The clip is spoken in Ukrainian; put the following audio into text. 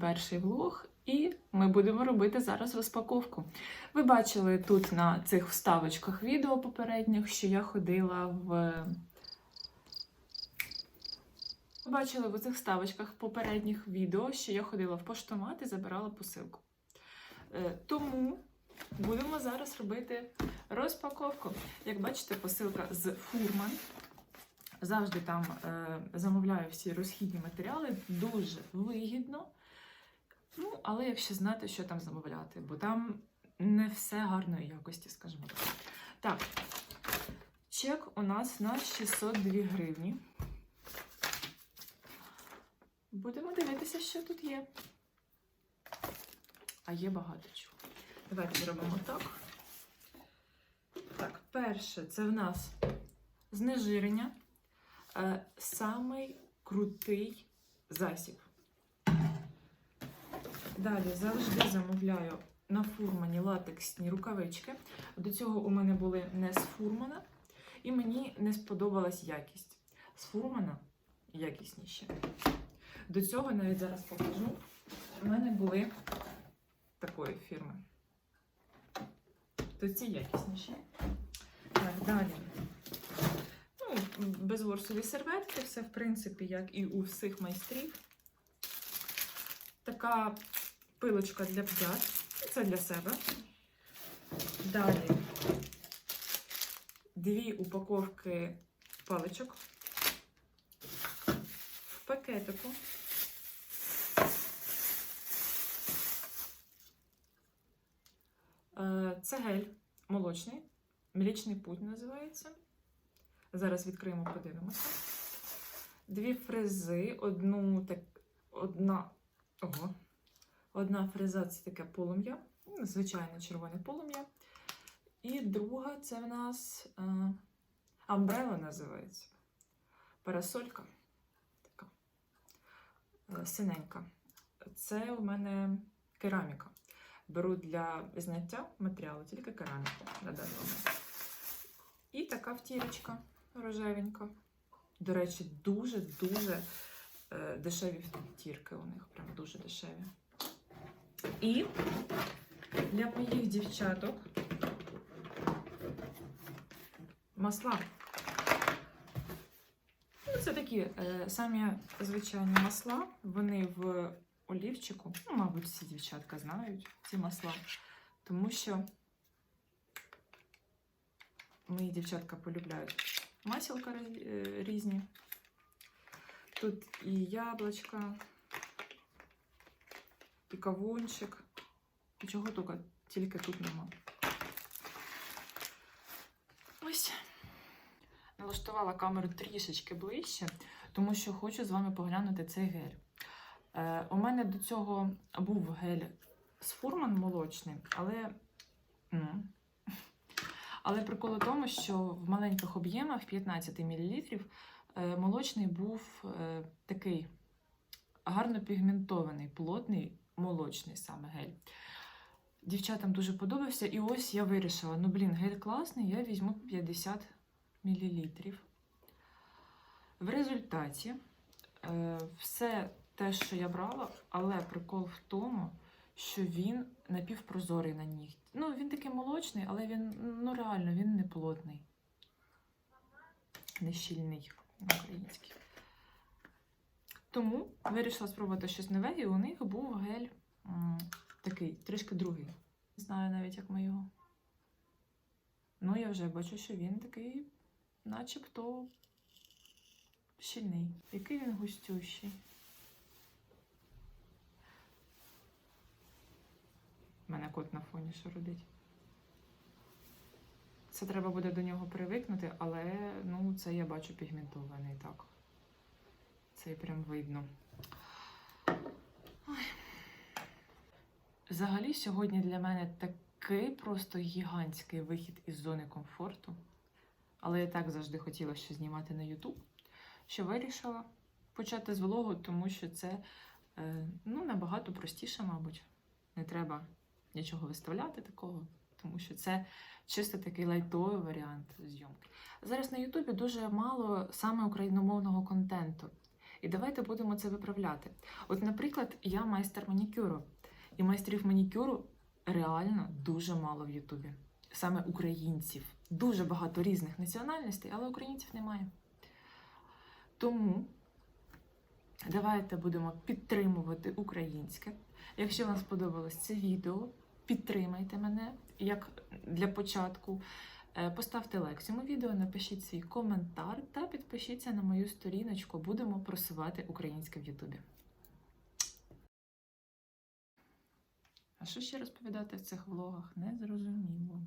перший влог, і ми будемо робити зараз розпаковку. Ви бачили тут на цих вставочках відео попередніх, що я ходила в. Ви бачили в цих вставочках попередніх відео, що я ходила в поштомат і забирала посилку. Е, Тому будемо зараз робити розпаковку. Як бачите, посилка з фурман. Завжди там е, замовляю всі розхідні матеріали, дуже вигідно. Ну, але якщо знати, що там замовляти, бо там не все гарної якості, скажімо так. Так, чек у нас на 602 гривні. Будемо дивитися, що тут є. А є багато чого. Давайте зробимо так. Так, перше, це в нас знежирення. Е, самий крутий засіб. Далі завжди замовляю на фурмані латексні рукавички. До цього у мене були не з фурмана, і мені не сподобалась якість. З фурмана якісніше. До цього навіть зараз покажу. У мене були такої фірми. То ці якісніші. Так, далі. Безворсові серветки, все, в принципі, як і у всіх майстрів. Така пилочка для п'ят. Це для себе. Далі дві упаковки паличок в пакетику. Е, Це гель молочний, млічний путь називається. Зараз відкриємо, подивимося. Дві фрези, одну так, одна. Ого. Одна фреза це таке полум'я, звичайне червоне полум'я. І друга це в нас е, амбрела називається. Парасолька. Така е, синенька. Це у мене кераміка. Беру для зняття матеріалу тільки кераміку на момент. І така втірочка рожевенька. До речі, дуже-дуже е, дешеві втірки у них, прям дуже дешеві. І для моїх дівчаток масла. Ну, це такі е, самі звичайні масла. Вони в олівчику. Ну, мабуть, всі дівчатка знають ці масла. Тому що мої дівчатка полюбляють масілка е, різні. Тут і яблучка, і кавунчик. І чого тільки, тільки тут нема. Ось. Налаштувала камеру трішечки ближче, тому що хочу з вами поглянути цей гель. Е, у мене до цього був гель з фурман молочний, але. Ну, але прикол у тому, що в маленьких об'ємах 15 мл молочний був е, такий гарно пігментований, плотний, молочний саме гель. Дівчатам дуже подобався, і ось я вирішила: ну, блін, гель класний, я візьму 50 мл. В результаті е, все те, що я брала, але прикол в тому, що він напівпрозорий на нігті. Ну, він такий молочний, але він ну реально він не плотний, не щільний український. Тому вирішила спробувати щось нове, і у них був гель м, такий, трішки другий. Не знаю навіть, як ми його. Ну, я вже бачу, що він такий, начебто, щільний. Який він густющий. У мене кот на фоні шарудить. Це треба буде до нього привикнути, але ну, це я бачу пігментований так. Це прям видно. Ой. Взагалі, сьогодні для мене такий просто гігантський вихід із зони комфорту. Але я так завжди хотіла щось знімати на YouTube, що вирішила почати з влогу, тому що це е, ну, набагато простіше, мабуть. Не треба нічого виставляти такого, тому що це чисто такий лайтовий варіант зйомки. Зараз на Ютубі дуже мало саме україномовного контенту. І давайте будемо це виправляти. От, наприклад, я майстер манікюру, і майстрів манікюру реально дуже мало в Ютубі. Саме українців. Дуже багато різних національностей, але українців немає. Тому давайте будемо підтримувати українське. Якщо вам сподобалось це відео, підтримайте мене як для початку. Е, Поставте лайк цьому відео, напишіть свій коментар та підпишіться на мою сторіночку. Будемо просувати українське в Ютубі. А що ще розповідати в цих влогах? Не зрозуміло.